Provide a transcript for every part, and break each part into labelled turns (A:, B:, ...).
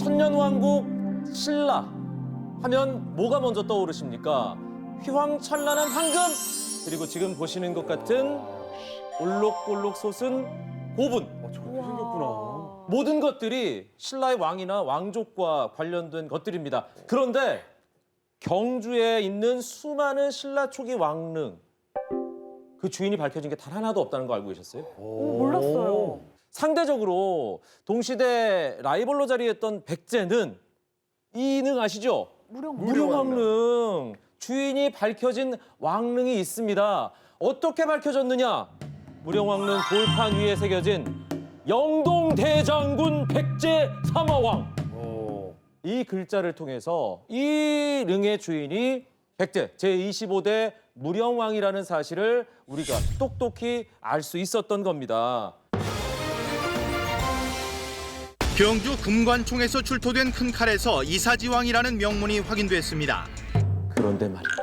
A: 천년왕국 신라 하면 뭐가 먼저 떠오르십니까? 휘황찬란한 황금 그리고 지금 보시는 것 같은 올록볼록 솟은 고분
B: 어, 저렇게 생겼구나.
A: 모든 것들이 신라의 왕이나 왕족과 관련된 것들입니다. 그런데 경주에 있는 수많은 신라 초기 왕릉 그 주인이 밝혀진 게 단 하나도 없다는 거 알고 계셨어요?
B: 오,
C: 몰랐어요.
A: 상대적으로 동시대 라이벌로 자리했던 백제는 이능 아시죠?
C: 무령
A: 무령왕릉 주인이 밝혀진 왕릉이 있습니다. 어떻게 밝혀졌느냐? 무령왕릉 돌판 위에 새겨진 영동대장군 백제 사마왕
B: 어.
A: 이 글자를 통해서 이 릉의 주인이 백제 제25대 무령왕이라는 사실을 우리가 똑똑히 알 수 있었던 겁니다.
D: 경주 금관총에서 출토된 큰 칼에서 이사지왕이라는 명문이 확인됐습니다.
A: 그런데 말입니다.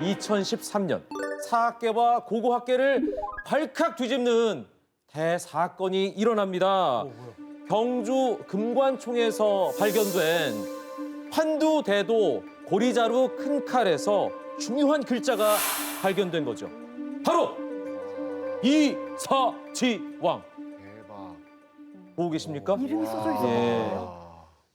A: 2013년 사학계와 고고학계를 발칵 뒤집는 대사건이 일어납니다. 경주 금관총에서 발견된 환두대도 고리자루 큰 칼에서 중요한 글자가 발견된 거죠. 바로 이사지왕. 보고 계십니까?
C: 이름이 써져 있어요.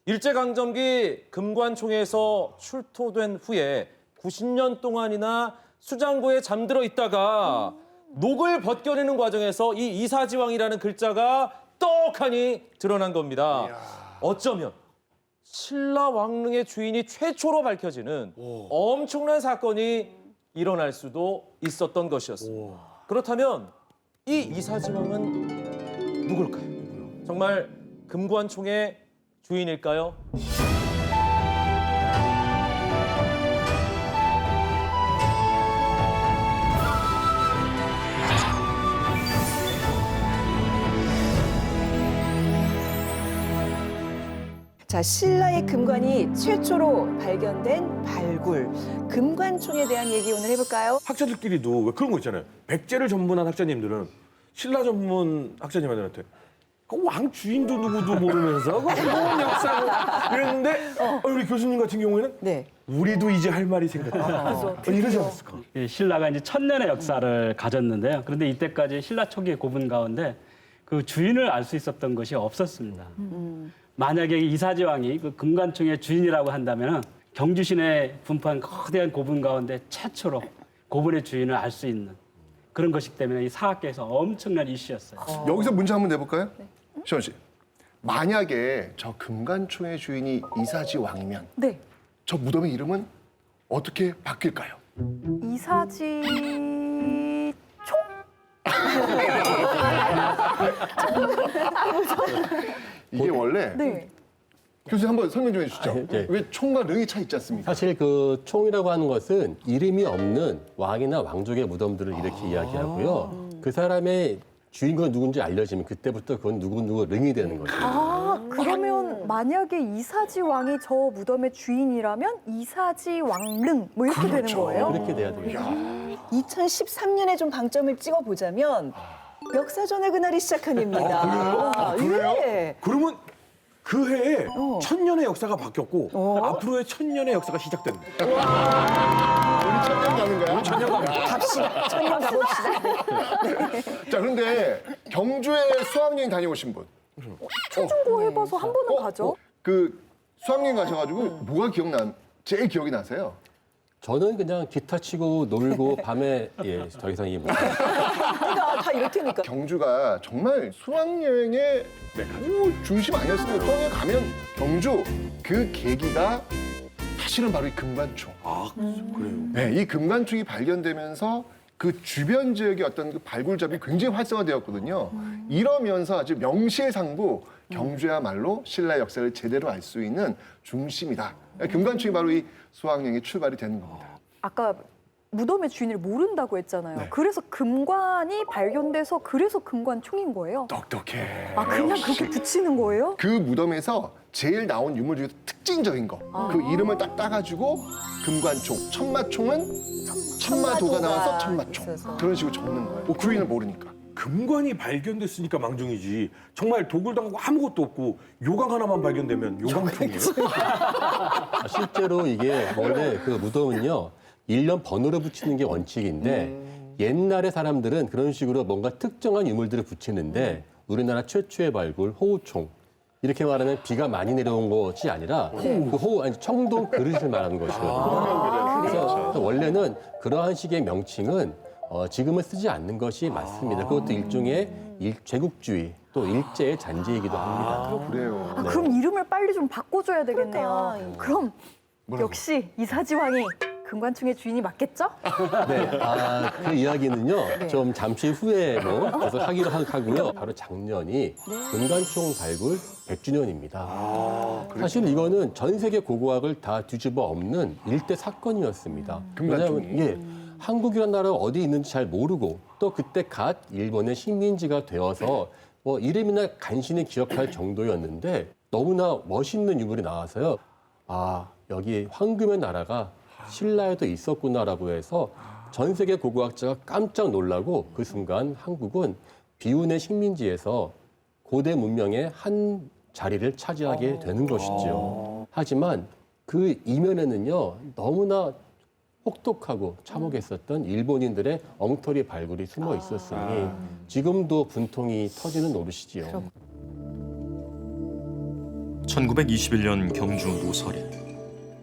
A: 예. 일제강점기 금관총에서 출토된 후에 90년 동안이나 수장고에 잠들어 있다가 녹을 벗겨내는 과정에서 이 이사지왕이라는 글자가 떡하니 드러난 겁니다. 어쩌면 신라 왕릉의 주인이 최초로 밝혀지는 엄청난 사건이 일어날 수도 있었던 것이었습니다. 그렇다면 이 이사지왕은 누굴까요? 정말 금관총의 주인일까요?
E: 자, 신라의 금관이 최초로 발견된 발굴. 금관총에 대한 얘기 오늘 해볼까요?
B: 학자들끼리도 왜 그런 거 있잖아요. 백제를 전문한 학자님들은 신라 전문 학자님들한테 그 왕 주인도 누구도 모르면서 그 무슨 역사고 이랬는데 어, 우리 교수님 같은 경우에는
E: 네.
B: 우리도 이제 할 말이 생겼다. 어, 이러지 않았을까?
F: 이 신라가 이제 천년의 역사를 가졌는데요. 그런데 이때까지 신라 초기의 고분 가운데 그 주인을 알 수 있었던 것이 없었습니다. 만약에 이사지 왕이 그 금관총의 주인이라고 한다면 경주 시내에 분포한 거대한 고분 가운데 최초로 고분의 주인을 알 수 있는 그런 것이기 때문에 이 사학계에서 엄청난 이슈였어요.
G: 여기서 문제 한번 내볼까요? 시원 씨. 만약에 저 금관총의 주인이 이사지 왕이면
C: 네.
G: 저 무덤의 이름은 어떻게 바뀔까요?
C: 이사지 총?
G: 이게 원래
C: 네.
G: 교수님 한번 설명 좀 해주시죠.
H: 아, 네.
G: 왜 총과 릉이 차 있지 않습니까?
H: 사실 그 총이라고 하는 것은 이름이 없는 왕이나 왕족의 무덤들을 이렇게 이야기하고요. 그 사람의 주인공이 누군지 알려지면 그때부터 그건 누구누구 릉이 되는 거죠.
C: 아, 그러면 만약에 이사지 왕이 저 무덤의 주인이라면 이사지 왕릉 뭐 이렇게 되는 거예요?
H: 그렇게 돼야 되겠죠.
E: 2013년에 좀 방점을 찍어보자면 역사전의 그날이 시작한 해입니다.
B: 아, 그래요?
E: 예.
B: 그러면 그 해에
E: 어.
B: 천년의 역사가 바뀌었고
E: 어.
B: 앞으로의 천년의 역사가 시작된다.
G: 천년 가는 거야?
B: 천년.
E: 갑시다. 천년 가봅시다.
G: 자, 그런데 경주에 수학여행 다녀오신 분.
C: 충고 해봐서 한 번은 가죠.
G: 어, 그 수학여행 가셔가지고 뭐가 기억나? 제일 기억이 나세요?
H: 저는 그냥 기타 치고 놀고 밤에 예, 더 이상 이해 못 해요.
E: 그러니까 다 이렇다니까.
G: 경주가 정말 수학여행의 오, 중심 아니었습니까? 수학여행 가면 경주 그 계기가 사실은 바로 이 금관총.
B: 아, 그래요.
G: 네, 이 금관총이 발견되면서 그 주변 지역의 어떤 그 발굴잡이 굉장히 활성화되었거든요. 이러면서 아주 명실상부 경주야말로 신라 역사를 제대로 알 수 있는 중심이다. 금관총이 바로 이 수학여행의 출발이 되는 겁니다.
C: 아까 무덤의 주인을 모른다고 했잖아요.
G: 네.
C: 그래서 금관이 발견돼서 그래서 금관총인 거예요.
G: 똑똑해.
C: 아, 그냥 그렇게 붙이는 거예요?
G: 그 무덤에서 제일 나온 유물 중에서 특징적인 거. 그 이름을 딱 따가지고 금관총, 천마총은 천마도가 나와서 천마총.
E: 있어서.
G: 그런 식으로 적는 거예요. 주인을 모르니까.
B: 금관이 발견됐으니까 망중이지. 정말 도굴 당하고 아무것도 없고 요강 하나만 발견되면 요강총이에요.
H: 아, 실제로 이게 원래 그 무덤은요, 일년 번호를 붙이는 게 원칙인데, 옛날에 사람들은 그런 식으로 뭔가 특정한 유물들을 붙이는데, 우리나라 최초의 발굴, 호우총. 이렇게 말하면 비가 많이 내려온 것이 아니라, 그 호우, 아니, 청동 그릇을 말하는 것이거든요. 그래서 원래는 그러한 식의 명칭은 어, 지금은 쓰지 않는 것이 맞습니다. 그것도 일종의 일, 제국주의, 또 일제의 잔재이기도 합니다.
G: 그래요.
C: 아, 그럼 이름을 빨리 좀 바꿔줘야 되겠네요.
E: 그러니까.
C: 그럼 역시 이사지왕이 금관총의 주인이 맞겠죠?
H: 네, 아, 그 이야기는요, 좀 잠시 후에 뭐 계속 하기로 하- 하고요. 바로 작년이 금관총 발굴 100주년입니다. 사실 이거는 전 세계 고고학을 다 뒤집어 엎는 일대 사건이었습니다.
G: 금관총이?
H: 왜냐하면, 예, 한국이라는 나라가 어디 있는지 잘 모르고 또 그때 갓 일본의 식민지가 되어서 뭐 이름이나 간신히 기억할 정도였는데 너무나 멋있는 유물이 나와서요. 아, 여기 황금의 나라가 신라에도 있었구나라고 해서 전 세계 고고학자가 깜짝 놀라고 그 순간 한국은 비운의 식민지에서 고대 문명의 한 자리를 차지하게 되는 것이죠. 하지만 그 이면에는요, 너무나 혹독하고 참혹했었던 일본인들의 엉터리 발굴이 숨어 있었으니 지금도 분통이 터지는 노릇이지요.
I: 1921년 경주 노설이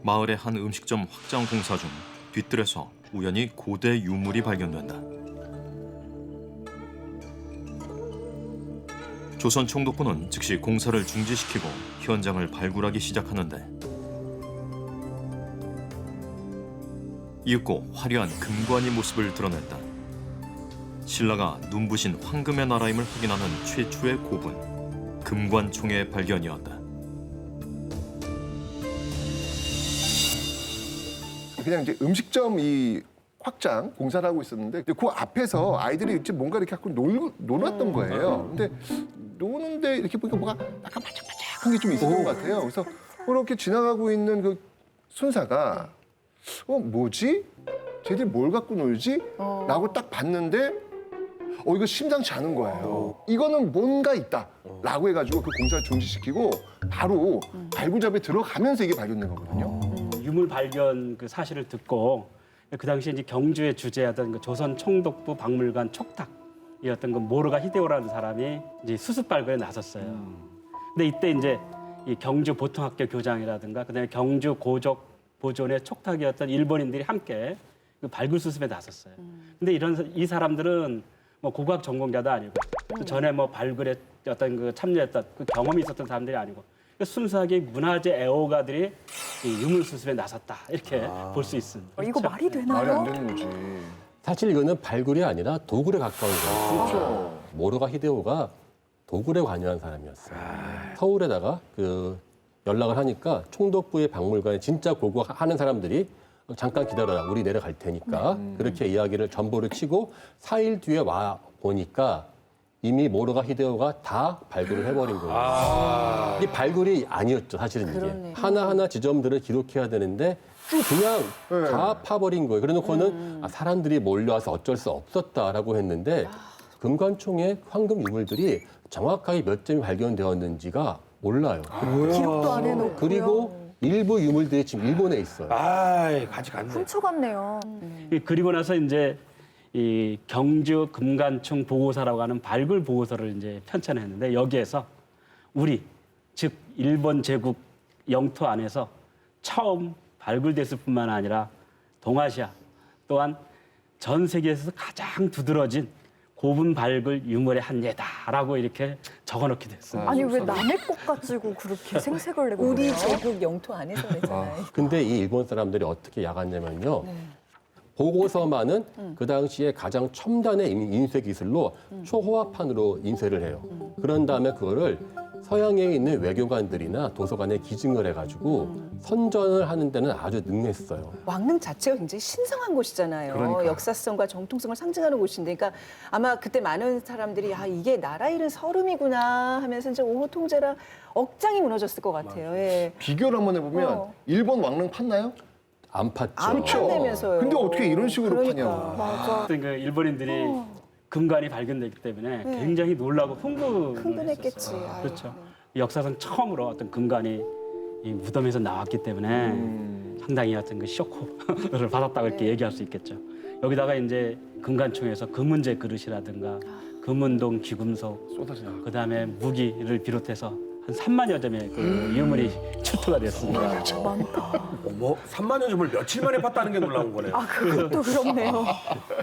I: 마을의 한 음식점 확장 공사 중 뒤뜰에서 우연히 고대 유물이 발견된다. 조선 총독부는 즉시 공사를 중지시키고 현장을 발굴하기 시작하는데 이윽고 화려한 금관이 모습을 드러냈다. 신라가 눈부신 황금의 나라임을 확인하는 최초의 고분 금관총의 발견이었다.
G: 그냥 이제 음식점 이 확장 공사를 하고 있었는데 그 앞에서 아이들이 이제 뭔가 이렇게 갖고 놀, 놀았던 거예요. 근데 노는데 이렇게 보니까 뭐가 약간 반짝반짝한 게 좀 있었던 것 같아요. 그래서 그렇게 지나가고 있는 그 순사가 어 뭐지? 쟤들 뭘 갖고 놀지? 라고 딱 봤는데 어 이거 심상치 않은 거예요. 이거는 뭔가 있다. 라고 해가지고 그 공사를 중지시키고 바로 발굴잡에 들어가면서 이게 발견된 거거든요.
F: 유물 발견 그 사실을 듣고 그 당시에 이제 경주의 주재하던 그 조선 총독부 박물관 촉탁이었던 그 모르가 히데오라는 사람이 이제 수습 발굴에 나섰어요. 근데 이때 이제 이 경주 보통학교 교장이라든가 그다음에 경주 고족 보존의 촉탁이었던 일본인들이 함께 그 발굴 수습에 나섰어요. 근데 이런 이 사람들은 뭐 고고학 전공자도 아니고 그 전에 뭐 발굴에 어떤 그 참여했던 그 경험이 있었던 사람들이 아니고 그 순수하게 문화재 애호가들이 이 유물 수습에 나섰다 이렇게 볼 수 있습니다.
C: 어, 이거 말이
G: 말이
C: 되나요?
G: 안 되는 거지.
H: 사실 이거는 발굴이 아니라 도굴에 가까운 거예요.
G: 그렇죠.
H: 모로가 히데오가 도굴에 관여한 사람이었어요. 서울에다가 그 연락을 하니까 총독부의 박물관에 진짜 고고 하는 사람들이 잠깐 기다려라, 우리 내려갈 테니까 그렇게 이야기를 전보를 치고 4일 뒤에 와 보니까 이미 모로가 히데오가 다 발굴을 해버린 거예요. 이게 발굴이 아니었죠, 사실은 이게.
E: 그러네.
H: 하나하나 지점들을 기록해야 되는데 그냥
G: 네.
H: 다 파버린 거예요. 그래놓고는 아, 사람들이 몰려와서 어쩔 수 없었다라고 했는데 금관총의 황금 유물들이 정확하게 몇 점이 발견되었는지가 몰라요.
C: 기록도 안 해놓고
H: 그리고 일부 유물들이 지금 일본에 있어요.
B: 아이, 같이 갔네.
C: 훔쳐갔네요.
F: 이- 그리고 나서 이제 이 경주 금관총 보고서라고 하는 발굴 보고서를 이제 편찬했는데 여기에서 우리 즉 일본 제국 영토 안에서 처음 발굴됐을 뿐만 아니라 동아시아 또한 전 세계에서 가장 두드러진 고분 발굴 유물의 한 예다라고 이렇게 적어놓게 됐어요.
C: 아니 왜 남의 것 가지고 그렇게 생색을 내고
E: 우리? 제국 영토 안에서 그랬잖아요.
H: 근데 이 일본 사람들이 어떻게 야갔냐면요. 보고서만은 그 당시에 가장 첨단의 인- 인쇄 기술로 초호화판으로 인쇄를 해요. 그런 다음에 그거를 서양에 있는 외교관들이나 도서관에 기증을 해가지고 선전을 하는 데는 아주 능했어요.
E: 왕릉 자체가 굉장히 신성한 곳이잖아요.
G: 그러니까.
E: 역사성과 정통성을 상징하는 곳인데, 그러니까 아마 그때 많은 사람들이 아 이게 나라 잃은 서름이구나 하면서 이제 오호 통제라 억장이 무너졌을 것 같아요. 예.
G: 비교를 한번 해보면
E: 어.
G: 일본 왕릉 팠나요?
H: 안 팠죠.
E: 안
G: 그렇죠.
E: 판다면서요.
G: 근데 어떻게 이런 식으로
E: 그러니까.
G: 파냐고.
C: 맞아.
F: 그 일본인들이 금관이 발견됐기 때문에
E: 네.
F: 굉장히 놀라고 흥분
E: 흥분했겠지. 아유,
F: 그렇죠.
E: 네.
F: 역사상 처음으로 어떤 금관이 이 무덤에서 나왔기 때문에 상당히 어떤 그 쇼크를 받았다고 이렇게
E: 네.
F: 얘기할 수 있겠죠. 여기다가 이제 금관총에서 금은제 그릇이라든가 금은동 귀금속
B: 쏟아져 나가.
F: 그다음에 무기를 비롯해서 한 3만여 점의 그 유물이 출토가 됐습니다.
C: 많다.
B: 어머, 3만 년 점을 며칠 만에 봤다는 게 놀라운 거네요.
C: 아, 그것도 그렇네요.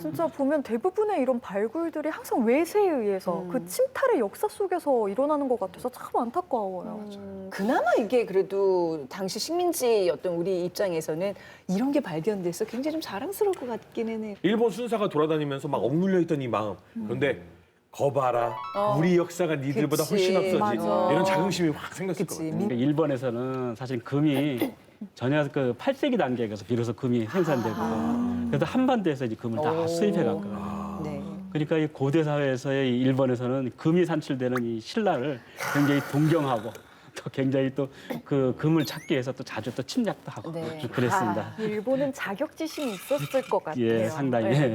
C: 진짜 보면 대부분의 이런 발굴들이 항상 외세에 의해서 그 침탈의 역사 속에서 일어나는 것 같아서 참 안타까워요.
E: 음, 그나마 이게 그래도 당시 식민지였던 우리 입장에서는 이런 게 발견돼서 굉장히 좀 자랑스러울 것 같긴 해요.
B: 일본 순사가 돌아다니면서 막 억눌려 있던 이 마음. 그런데 거봐라,
E: 어.
B: 우리 역사가 니들보다
E: 그치.
B: 훨씬 앞서지.
C: 맞아.
B: 이런 자긍심이 확 생겼을 것
E: 그치.
B: 같아요.
E: 민-
F: 그러니까 일본에서는 사실 금이 전혀 그 8세기 단계에서 비로소 금이 생산되고 그래서 한반도에서 이제 금을 다
E: 오.
F: 수입해 갔거든요.
E: 네.
F: 그러니까 이 고대 사회에서의 이 일본에서는 금이 산출되는 이 신라를 굉장히 동경하고 또 굉장히 또 그 금을 찾기 위해서 또 자주 또 침략도 하고
E: 네.
F: 그랬습니다.
C: 일본은 자격지심이 있었을 것 같아요.
F: 예, 상당히.
C: 네.
F: 예.